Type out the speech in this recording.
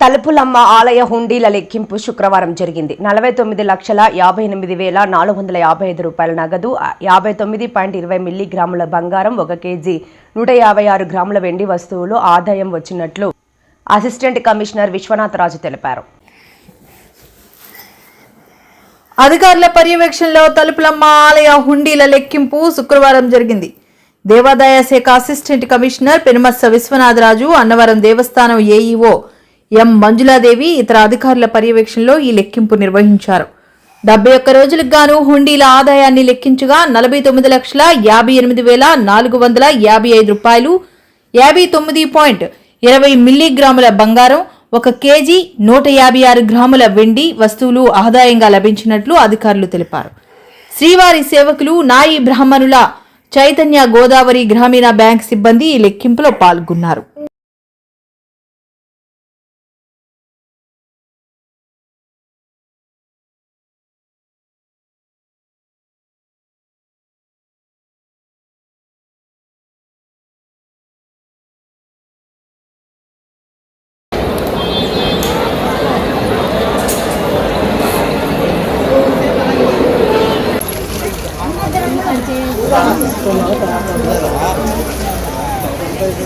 తలుపులమ్మ ఆలయ హుండీల లెక్కింపు శుక్రవారం జరిగింది. నలభై తొమ్మిది లక్షల యాభై ఎనిమిది వేల నాలుగు వందల యాభై ఐదు రూపాయల నగదు యాభై తొమ్మిది పాయింట్ ఇరవై మిల్లీగ్రాముల బంగారం ఒక కేజీ నూట యాభై ఆరు గ్రాముల వెండి వస్తువులు ఆదాయం వచ్చినట్లు అసిస్టెంట్ కమిషనర్ విశ్వనాథరాజు తెలిపారు. అధికారుల పర్యవేక్షణలో తలుపులమ్మ ఆలయ హుండీల లెక్కింపు శుక్రవారం జరిగింది. దేవాదాయ శాఖ అసిస్టెంట్ కమిషనర్ పెనుమత్స విశ్వనాథరాజు అన్నవరం దేవస్థానం ఏఈఓ ఎం. మంజులాదేవి ఇతర అధికారుల పర్యవేక్షణలో ఈ లెక్కింపు నిర్వహించారు. డెబ్బై ఒక్క రోజులకు గాను హుండీల ఆదాయాన్ని లెక్కించగా నలభై తొమ్మిది లక్షల యాభై ఎనిమిది వేల నాలుగు వందల యాభై ఐదు రూపాయలు యాభై తొమ్మిది పాయింట్ ఇరవై మిల్లీగ్రాముల బంగారం ఒక కేజీ నూట యాభై ఆరు గ్రాముల వెండి వస్తువులు ఆదాయంగా లభించినట్లు అధికారులు తెలిపారు. శ్రీవారి సేవకులు నాయి బ్రాహ్మణుల చైతన్య గోదావరి గ్రామీణ బ్యాంక్ సిబ్బంది ఈ లెక్కింపులో పాల్గొన్నారు. 老板，老板。